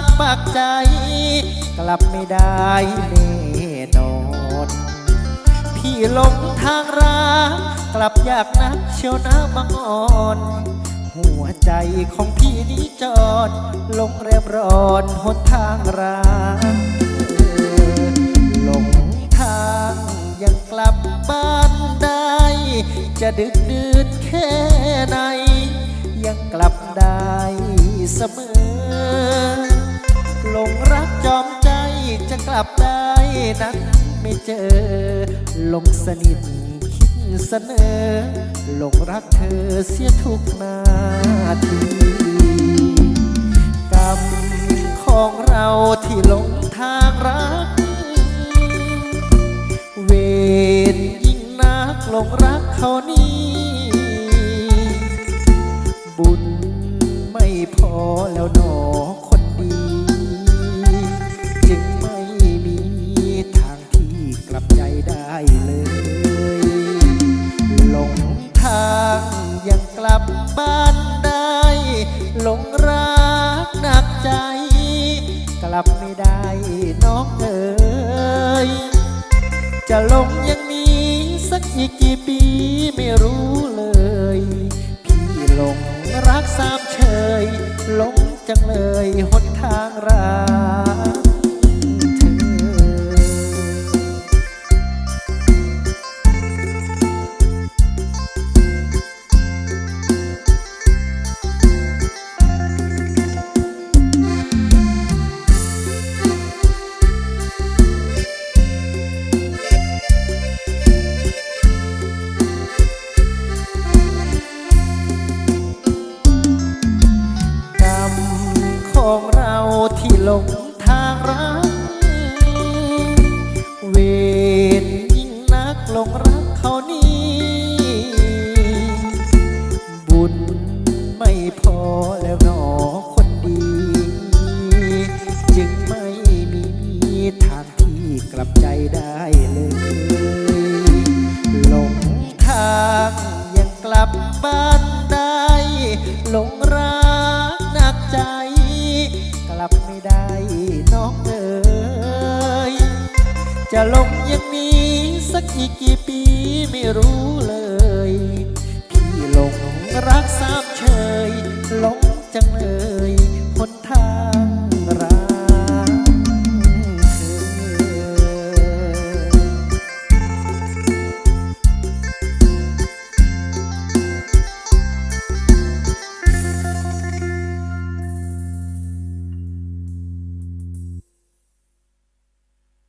กปากใจ กลับไม่ได้แน่นอน พี่หลงทางรักกลับอยากนักเชียวนะบางอ่อน หัวใจของพี่นี้จอด ลงแรมร้อนหนทางรักหลงทางยังกลับบ้านได้ จะดึกดื่นแค่ไหนยังกลับได้เสมอ จอมใจจะกลับได้นั้นไม่เจอหลงสนิทคิดเสนอหลงรักเธอเสียทุกนาทีกรรมของเราที่ลง ยังกลับบ้านได้ หลงรักหนักใจ กลับไม่ได้น้องเอ๋ยจะลงยังมีสักอีกกี่ปีไม่รู้เลย พี่หลงรักสามเฉยหลงจังเลยหด ลับไม่ได้น้องเอ๋ยจะลงอย่างนี้สักอีกกี่ปีไม่รู้เลย พี่หลงรักสามเฉยหลงจังเลยคนทา